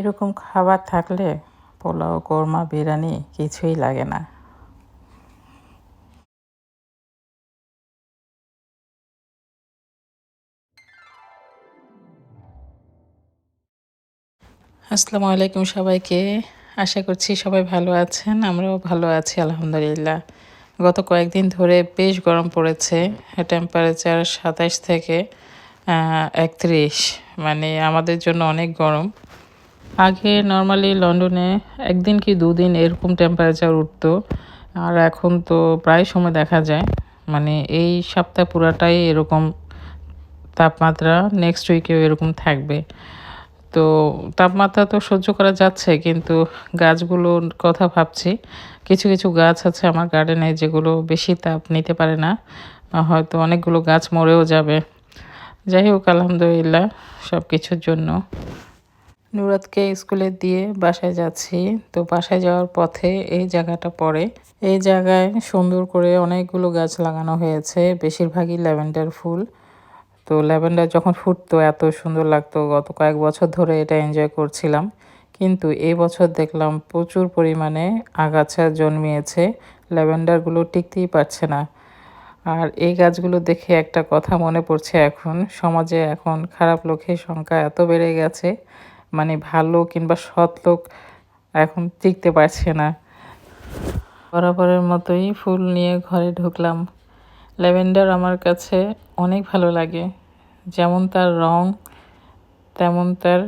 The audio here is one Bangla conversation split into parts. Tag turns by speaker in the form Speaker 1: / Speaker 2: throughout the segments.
Speaker 1: এরকম খাবার থাকলে পোলাও, কোরমা, বিরিয়ানি কিছুই লাগে না। আসসালামু আলাইকুম সবাইকে। আশা করছি সবাই ভালো আছেন, আমরাও ভালো আছি, আলহামদুলিল্লাহ। গত কয়েকদিন ধরে বেশ গরম পড়েছে টেম্পারেচার সাতাশ থেকে একত্রিশ। মানে আমাদের জন্য অনেক গরম। আগে নর্মালি লন্ডনে একদিন কি দুদিন এরকম টেম্পারেচার উঠতো, আর এখন তো প্রায় সময় দেখা যায়। মানে এই সপ্তাহ পুরাটাই এরকম তাপমাত্রা নেক্সট উইকেও এরকম থাকবে। তো তাপমাত্রা তো সহ্য করা যাচ্ছে, কিন্তু গাছগুলোর কথা ভাবছি। কিছু কিছু গাছ আছে আমার গার্ডেনে যেগুলো বেশি তাপ নিতে পারে না, হয়তো অনেকগুলো গাছ মরেও যাবে। যাই হোক, আলহামদুলিল্লাহ সব কিছুর জন্য। নুরাতকে স্কুলে দিয়ে বাসায় যাচ্ছি। তো বাসায় যাওয়ার পথে এই জায়গাটা পড়ে। এই জায়গায় সুন্দর করে অনেকগুলো গাছ লাগানো হয়েছে, বেশিরভাগই ল্যাভেন্ডার ফুল। তো ল্যাভেন্ডার যখন ফুটতো, এত সুন্দর লাগতো। গত কয়েক বছর ধরে এটা এনজয় করছিলাম। কিন্তু এই বছর দেখলাম প্রচুর পরিমাণে আগাছা জন্মিয়েছে। ল্যাভেন্ডারগুলো টিকতেই পারছে না। আর এই গাছগুলো দেখে একটা কথা মনে পড়ছে এখন। সমাজে এখন খারাপ লোকের সংখ্যা এত বেড়ে গেছে মানে ভালো কিংবা সৎ লোক এখন টিকতে পারছে না। বরাবরের মতোই ফুল নিয়ে ঘরে ঢুকলাম। ল্যাভেন্ডার আমার কাছে অনেক ভালো লাগে। যেমন তার রং, তেমন তার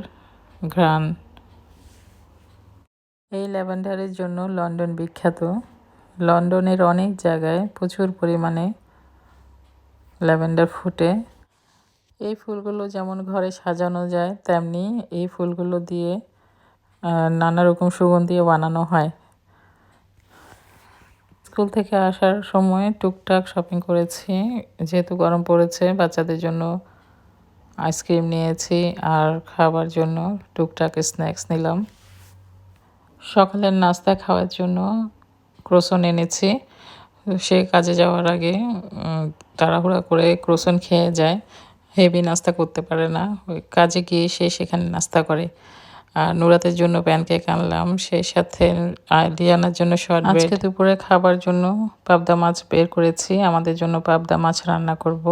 Speaker 1: ঘ্রাণ। এই ল্যাভেন্ডারের জন্য লন্ডন বিখ্যাত। লন্ডনের অনেক জায়গায় প্রচুর পরিমাণে ল্যাভেন্ডার ফুটে। এই ফুলগুলো যেমন ঘরে সাজানো যায়, তেমনি এই ফুলগুলো দিয়ে নানা রকম সুগন্ধি বানানো হয়। স্কুল থেকে আসার সময় টুকটাক শপিং করেছি, যেহেতু গরম পড়েছে, বাচ্চাদের জন্য আইসক্রিম নিয়েছি আর খাবার জন্য টুকটাক স্ন্যাক্স নিলাম। সকালের নাস্তা খাওয়ার জন্য ক্রোসন এনেছি। সে কাজে যাওয়ার আগে তাড়াহুড়া করে ক্রোসন খেয়ে যায়। হেভি নাস্তা করতে পারে না। ওই কাজে গিয়ে সে সেখানে নাস্তা করে। আর নুরাতের জন্য প্যানকেক আনলাম সেই সাথে লিয়ানার জন্য শর্ট আজকে দুপুরে খাবার জন্য পাবদা মাছ বের করেছি। আমাদের জন্য পাবদা মাছ রান্না করব।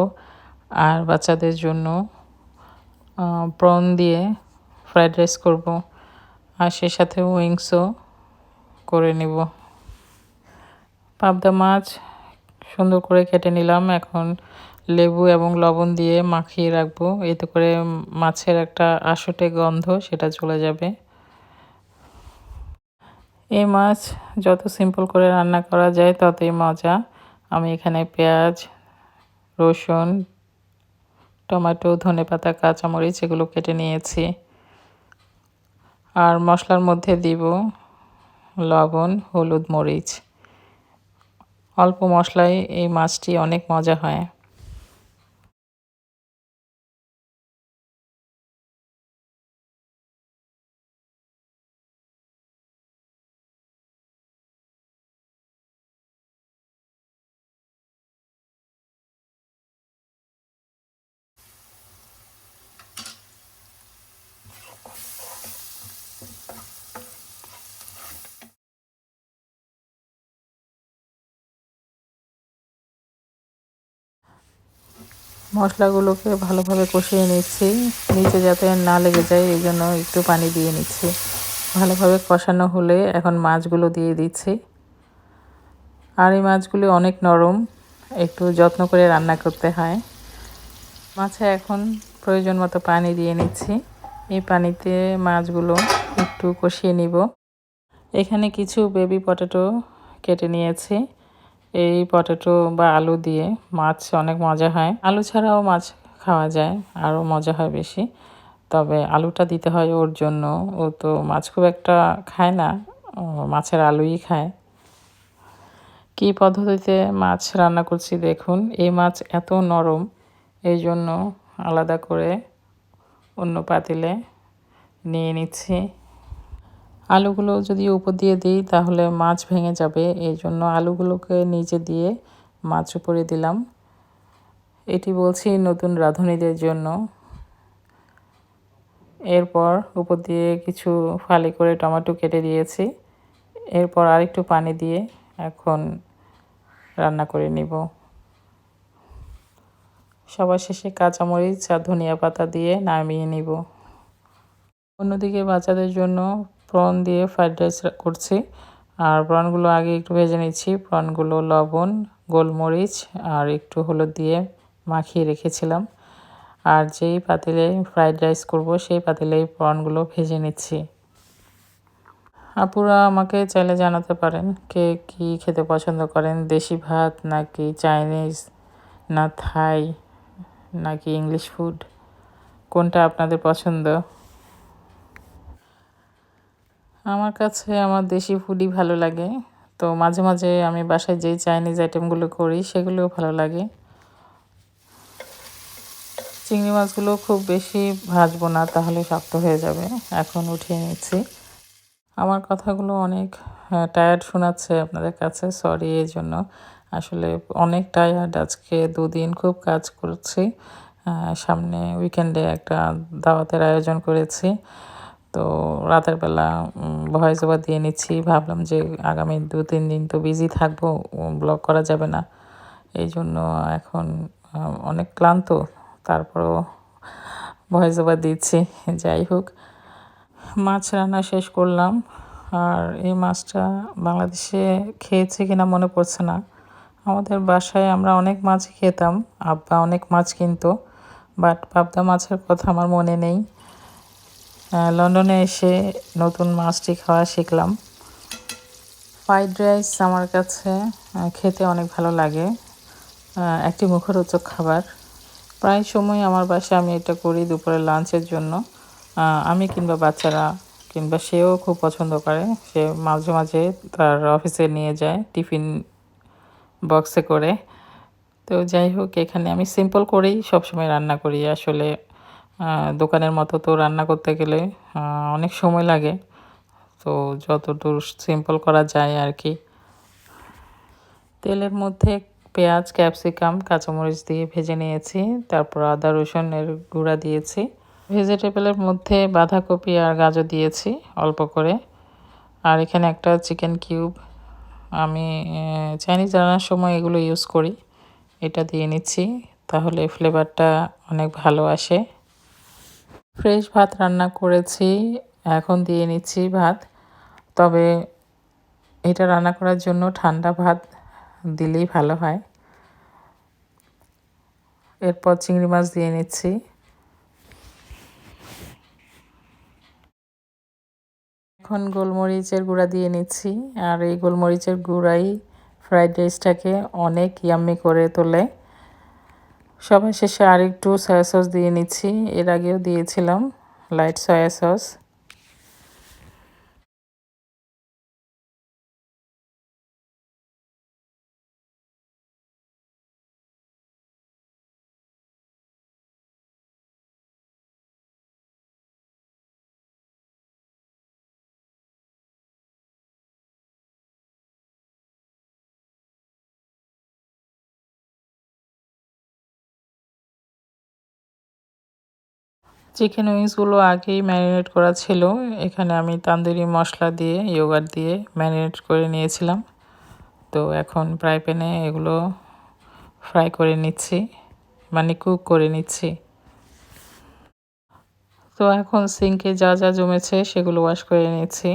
Speaker 1: আর বাচ্চাদের জন্য প্রন দিয়ে ফ্রাইড রাইস করব। আর সে সাথে উইংসও করে নিব। পাবদা মাছ সুন্দর করে কেটে নিলাম। এখন লেবু এবং লবণ দিয়ে মাখিয়ে রাখব। এতে করে মাছের একটা আশটে গন্ধ সেটা চলে যাবে। এই মাছ যত সিম্পল করে রান্না করা যায় ততই মজা। আমি এখানে পেঁয়াজ, রসুন, টমেটো, ধনে পাতা, কাঁচামরিচ এগুলো কেটে নিয়েছি। আর মশলার মধ্যে দিব লবণ, হলুদ, মরিচ। অল্প মশলায় এই মাছটি অনেক মজা হয়। মশলাগুলোকে ভালোভাবে কষিয়ে নিচ্ছি। নিচে যাতে না লেগে যায়, এই জন্য একটু পানি দিয়ে নিচ্ছি। ভালোভাবে কষানো হলে এখন মাছগুলো দিয়ে দিচ্ছি। আর এই মাছগুলি অনেক নরম, একটু যত্ন করে রান্না করতে হয়। মাছে এখন প্রয়োজন মতো পানি দিয়ে নিচ্ছি। এই পানিতে মাছগুলো একটু কষিয়ে নিব। এখানে কিছু বেবি পটেটো কেটে নিয়েছি। এই পটেটো বা আলু দিয়ে মাছ অনেক মজা হয়। আলু ছাড়াও মাছ খাওয়া যায় আরও মজা হয় বেশি। তবে আলুটা দিতে হয় ওর জন্য। ও তো মাছ খুব একটা খায় না মাছের আলুই খায়। কী পদ্ধতিতে মাছ রান্না করছি দেখুন। এই মাছ এত নরম, এই জন্য আলাদা করে অন্য পাতিলে নিয়ে নিচ্ছি। আলুগুলো যদি উপর দিয়ে দিই, তাহলে মাছ ভেঙে যাবে। এই জন্য আলুগুলোকে নিচে দিয়ে মাছ উপরে দিলাম। এটি বলছি নতুন রাঁধুনিদের জন্য। এরপর উপর দিয়ে কিছু ফালি করে টমেটো কেটে দিয়েছি। এরপর আরেকটু পানি দিয়ে এখন রান্না করে নিব। সবার শেষে কাঁচামরিচ আর ধনিয়া পাতা দিয়ে নামিয়ে নিব। অন্যদিকে বাচ্চাদের জন্য প্রন দিয়ে ফ্রাইড রাইস করছি। আর প্রনগুলো আগে একটু ভেজে নিচ্ছি। প্রনগুলো লবণ, গোলমরিচ আর একটু হলুদ দিয়ে মাখিয়ে রেখেছিলাম। আর যেই পাতিলে ফ্রাইড রাইস করব, সেই পাতিলেই প্রনগুলো ভেজে নিচ্ছি। আপুরা আমাকে চাইলে জানাতে পারেন কে কি খেতে পছন্দ করেন। দেশি ভাত নাকি চাইনিজ না থাই নাকি ইংলিশ ফুড কোনটা আপনাদের পছন্দ? আমার কাছে আমার দেশি ফুডই ভালো লাগে। তো মাঝে মাঝে আমি বাসায় যেই চাইনিজ আইটেমগুলো করি, সেগুলোও ভালো লাগে। চিংড়ি মাছগুলো খুব বেশি ভাজবো না, তাহলে শক্ত হয়ে যাবে। এখন উঠিয়ে নিচ্ছি। আমার কথাগুলো অনেক টায়ার্ড শোনাচ্ছে আপনাদের কাছে সরি এই জন্য। আসলে অনেক টায়ার্ড আজকে দুদিন খুব কাজ করছি। সামনে উইকেন্ডে একটা দাওয়াতের আয়োজন করেছি। তো রাতের বেলা ভয়েস ওভার দিয়ে নিচ্ছি। ভাবলাম যে আগামী দু, তিন দিন তো বিজি থাকব ব্লগ করা যাবে না। এই জন্য এখন অনেক ক্লান্ত। তারপরও ভয়েস ওভার দিচ্ছি। যাই হোক, মাছ রান্না শেষ করলাম। আর এই মাছটা বাংলাদেশে খেয়েছে কিনা মনে পড়ছে না। আমাদের বাসায় আমরা অনেক মাছ খেতাম। আব্বা অনেক মাছ কিনতো বাট পাবদা মাছের কথা আমার মনে নেই। লন্ডনে এসে নতুন মাছটি খাওয়া শিখলাম। ফ্রাইড রাইস আমার কাছে খেতে অনেক ভালো লাগে। একটি মুখরোচক খাবার। প্রায় সময় আমার বাসায় আমি এটা করি দুপুরে লাঞ্চের জন্য। আমি কিংবা বাচ্চারা, কিংবা সেও খুব পছন্দ করে। সে মাঝে মাঝে তার অফিসে নিয়ে যায়, টিফিন বক্সে করে। তো যাই হোক, এখানে আমি সিম্পল করেই সবসময় রান্না করি। আসলে দোকানের মতো তো রান্না করতে গেলে অনেক সময় লাগে। তো যতদূর সিম্পল করা যায় আর কি। তেলের মধ্যে পেঁয়াজ, ক্যাপসিকাম, কাঁচামরিচ দিয়ে ভেজে নিয়েছি। তারপর আদা, রসুনের গুঁড়া দিয়েছি। ভেজিটেবলের মধ্যে বাঁধাকপি আর গাজর দিয়েছি অল্প করে। আর এখানে একটা চিকেন কিউব। আমি চাইনিজ রান্নার সময় এগুলো ইউজ করি। এটা দিয়ে নিচ্ছি। তাহলে ফ্লেভারটা অনেক ভালো আসে। ফ্রেশ ভাত রান্না করেছি, এখন দিয়ে নিচ্ছি ভাত। তবে এটা রান্না করার জন্য ঠান্ডা ভাত দিলেই ভালো হয়। এরপর চিংড়ি মাছ দিয়ে নিচ্ছি। এখন গোলমরিচের গুঁড়া দিয়ে নিচ্ছি। আর এই গোলমরিচের গুঁড়াই ফ্রাইড রাইসটাকে অনেক ইয়াম্মি করে তোলে। সবার শেষে আরেকটু সয়া সস দিয়ে নিচ্ছি। এর আগেও দিয়েছিলাম লাইট সয়া সস চিকেন উইংসগুলো আগেই ম্যারিনেট করা ছিল, এখানে আমি তান্দুরি মশলা দিয়ে ইয়োগার্ট দিয়ে ম্যারিনেট করে নিয়েছিলাম। তো এখন ফ্রাই প্যানে এগুলো ফ্রাই করে নিচ্ছি মানে কুক করে নিচ্ছি। তো এখন সিঙ্কে যা যা জমেছে সেগুলো ওয়াশ করে নিচ্ছি।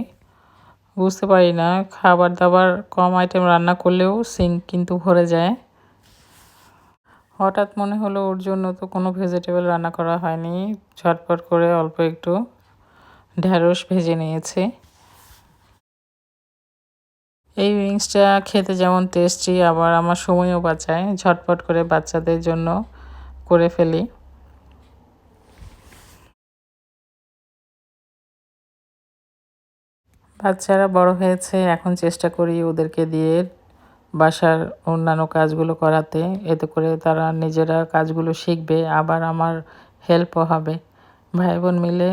Speaker 1: বুঝতে পারি না, খাবার দাবার কম আইটেম রান্না করলেও সিঙ্ক কিন্তু ভরে যায়। হঠাৎ মনে হলো ওর জন্য তো কোনো ভেজিটেবল রান্না করা হয়নি। ঝটপট করে অল্প একটু ঢ্যাঁড়স ভেজে নিয়েছে। এই উইংসটা খেতে যেমন টেস্টি আবার আমার সময়ও বাঁচায়। ঝটপট করে বাচ্চাদের জন্য করে ফেলি। বাচ্চারা বড় হয়েছে, এখন চেষ্টা করি ওদেরকে দিয়ে বাসার অন্যান্য কাজগুলো করাতে, এতে করে তারা নিজেরা কাজগুলো শিখবে, আবার আমার হেল্পও হবে। ভাই বোন মিলে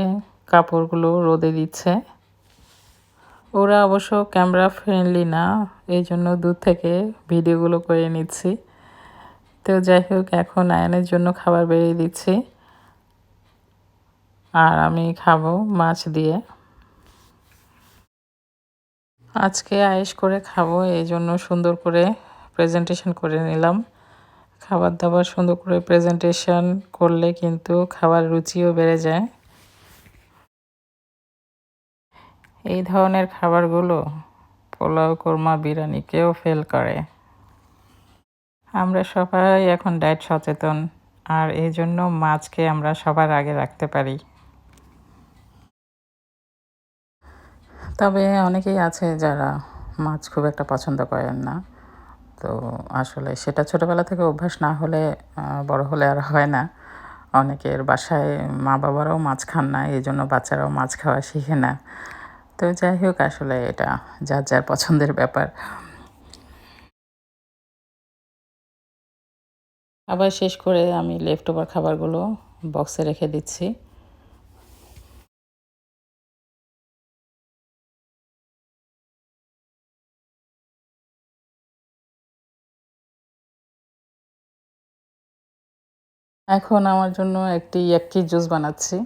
Speaker 1: কাপড়গুলো রোদে দিচ্ছে। ওরা অবশ্য ক্যামেরা ফ্রেন্ডলি না এই জন্য দূর থেকে ভিডিওগুলো করে নিচ্ছি। তো যাই হোক, এখন আয়নের জন্য খাবার বেরিয়ে দিচ্ছি। আর আমি খাব মাছ দিয়ে। আজকে আয়েস করে খাব, এই জন্য সুন্দর করে প্রেজেন্টেশন করে নিলাম। খাবার দাবার সুন্দর করে প্রেজেন্টেশন করলে কিন্তু খাবার রুচিও বেড়ে যায়। এই ধরনের খাবারগুলো পোলাও, কোরমা, বিরিয়ানিকেও ফেল করে। আমরা সবাই এখন ডায়েট সচেতন, আর এই জন্য মাছকে আমরা সবার আগে রাখতে পারি। তবে অনেকেই আছে যারা মাছ খুব একটা পছন্দ করেন না। তো আসলে সেটা ছোটোবেলা থেকে অভ্যাস না হলে বড় হলে আর হয় না। অনেকের বাসায় মা বাবারাও মাছ খান না এই জন্য বাচ্চারাও মাছ খাওয়া শিখে না। তো যাই হোক, আসলে এটা যার যার পছন্দের ব্যাপার। আবার শেষ করে আমি লেফট ওভার খাবারগুলো বক্সে রেখে দিচ্ছি। এখন আমার জন্য একটি ইয়াক্কি জুস বানাচ্ছি।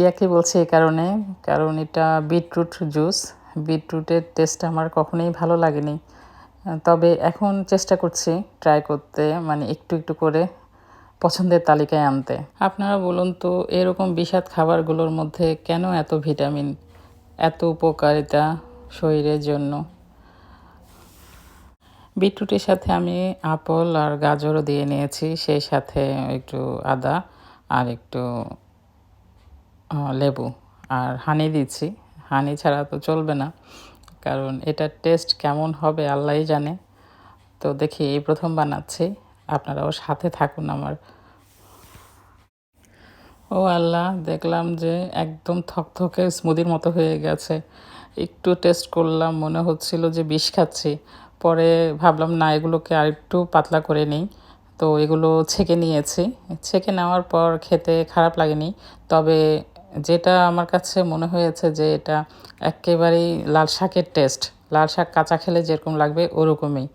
Speaker 1: ইয়াকি বলছি এই কারণে, কারণ এটা বিটরুট জুস। বিটরুটের টেস্ট আমার কখনোই ভালো লাগেনি। তবে এখন চেষ্টা করছি ট্রাই করতে মানে একটু একটু করে পছন্দের তালিকায় আনতে। আপনারা বলুন তো, এরকম বিষাদ খাবারগুলোর মধ্যে কেন এত ভিটামিন, এত উপকারিতা শরীরের জন্য? বিটরুটের সাথে আমি আপল আর গাজরও দিয়ে নিয়েছি, সেই সাথে একটু আদা আর একটু লেবু আর হানি দিচ্ছি। হানি ছাড়া তো চলবে না, কারণ এটার টেস্ট কেমন হবে আল্লাহই জানে। তো দেখি এই প্রথম বানাচ্ছি, আপনারাও সাথে থাকুন আমার। ও আল্লাহ, দেখলাম যে একদম থকথকে স্মুদির মতো হয়ে গেছে। একটু টেস্ট করলাম, মনে হচ্ছিল যে বিষ খাচ্ছি। পরে ভাবলাম, না, এগুলোকে আর একটু পাতলা করে নিই। তো এগুলো ছেঁকে নিয়েছি। ছেঁকে নেওয়ার পর খেতে খারাপ লাগেনি। তবে যেটা আমার কাছে মনে হয়েছে যে এটা একেবারেই লাল শাকের টেস্ট। লাল শাক কাঁচা খেলে যেরকম লাগবে, ওরকমই।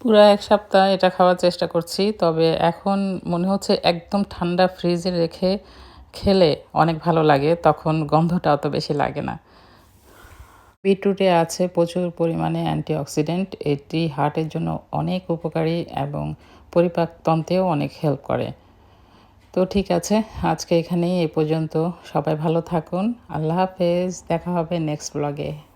Speaker 1: পুরো এক সপ্তাহ এটা খাওয়ার চেষ্টা করছি, তবে এখন মনে হচ্ছে একদম ঠান্ডা ফ্রিজে রেখে খেলে অনেক ভালো লাগে, তখন গন্ধটা অত বেশি লাগে না। বিটরুটে আছে প্রচুর পরিমাণে অ্যান্টিঅক্সিডেন্ট। এটি হার্টের জন্য অনেক উপকারী এবং পরিপাকতন্ত্রেও অনেক হেল্প করে। তো ঠিক আছে, আজকে এখানেই এ পর্যন্ত। সবাই ভালো থাকুন। আল্লাহ হাফেজ। দেখা হবে নেক্সট ব্লগে।